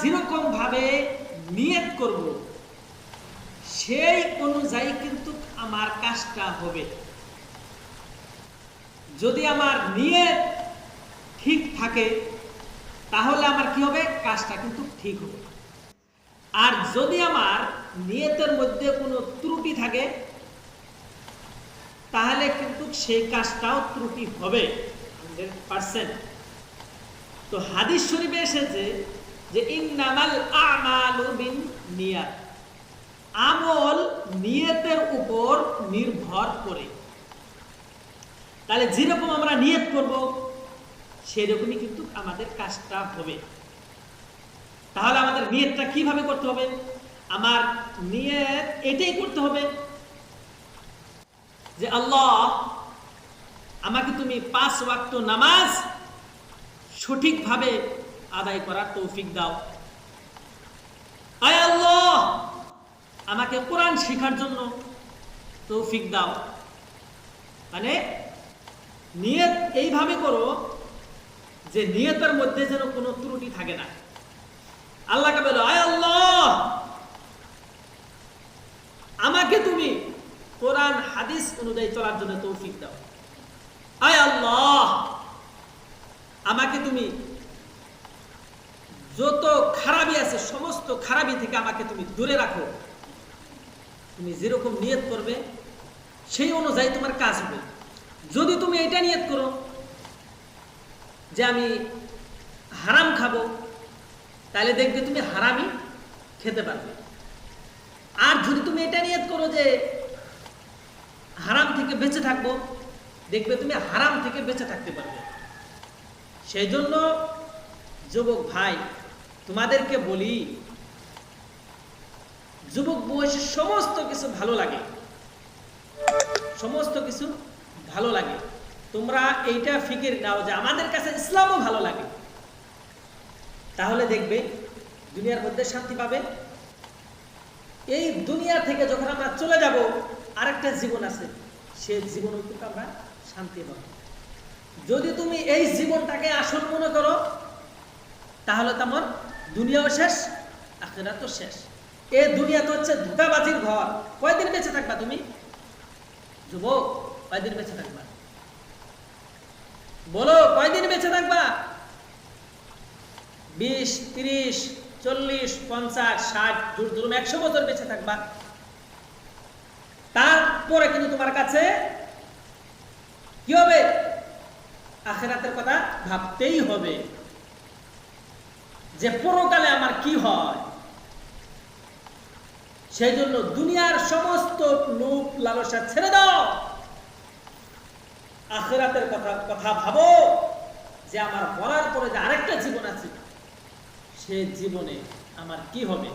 যেরকম ভাবে নিয়ত করব, সেই অনুযায়ী কিন্তু আমার কাজটা হবে। যদি আমার নিয়ত ঠিক থাকে, তাহলে আমার কি হবে? কাজটা কিন্তু ঠিক হবে। আর যদি আমার নিয়তের মধ্যে কোনো ত্রুটি থাকে, তাহলে কিন্তু সেই কাজটাও ত্রুটি হবে। Hundred percent. তো হাদিস শরীফে এসেছে যে ইন্নামাল আমালু বিন নিয়াত। আমল নিয়তের উপর নির্ভর করে। তাহলে যেরকম আমরা নিয়ত করব, সেরকমই কিন্তু আমাদের কাজটা হবে। তাহলে আমাদের নিয়তটা কীভাবে করতে হবে? আমার নিয়ত এটাই করতে হবে যে, আল্লাহ, আমাকে তুমি পাঁচ ওয়াক্ত নামাজ সঠিকভাবে আদায় করার তৌফিক দাও। আল্লাহ, আমাকে কোরআন শেখার জন্য তৌফিক দাও। মানে নিয়ত এইভাবে করো যে নিয়তের মধ্যে যেন কোনো ত্রুটি থাকে না। আল্লাহকে বলো, আয় আল্লাহ, আমাকে তুমি কোরআন, হাদিস অনুযায়ী চলার জন্য তৌফিক দাও। আয় আল্লাহ, আমাকে তুমি আছে, সমস্ত খারাপি থেকে আমাকে তুমি দূরে রাখো। তুমি যেরকম নিয়ত করবে, সেই অনুযায়ী তোমার কাজ হবে। যদি তুমি এটা নিয়ত করো, যে আমি হারাম খাব, তাহলে দেখবে তুমি হারামই খেতে পারবে। আর যদি তুমি এটা নিয়ত করো যে হারাম থেকে বেঁচে থাকব, দেখবে তুমি হারাম থেকে বেঁচে থাকতে পারবে। সেই জন্য যুবক ভাই তোমাদেরকে বলি, যুবক বয়সে সমস্ত কিছু ভালো লাগে। সমস্ত কিছু ভালো লাগে। তোমরা এইটা ফিকির নাও যে আমাদের কাছে ইসলামও ভালো লাগে। তাহলে দেখবে দুনিয়ার মধ্যে শান্তি পাবে। এই দুনিয়া থেকে যখন আমরা চলে যাব, আরেকটা জীবন আছে। সে জীবনও কিন্তু আমরা শান্তি পাবো। যদি তুমি এই জীবনটাকে আসল মনে করো, তাহলে তোমার দুনিয়াও শেষ আখেরা তো শেষ। এ দুনিয়া তো হচ্ছে ধোকাবাজির ঘর। কয়দিন বেঁচে থাকবা তুমি? যুবক, কয়দিন বেঁচে থাকবা? বলো, কয়দিন বেঁচে থাকবা? বিশ, তিরিশ, চল্লিশ, পঞ্চাশ, ষাট জোর ধরুন একশো বছর বেঁচে থাকবা। তারপরে কিন্তু তোমার কাছে কি হবে? আখেরাতের কথা ভাবতেই হবে। যে পরকালে আমার কি হয়? সেই জন্য দুনিয়ার সমস্ত লোক লালসা ছেড়ে দাও। আখেরাতের কথা কথা ভাবো যে আমার মরার পরে যে আরেকটা জীবন আছে, সে জীবনে আমার কি হবে?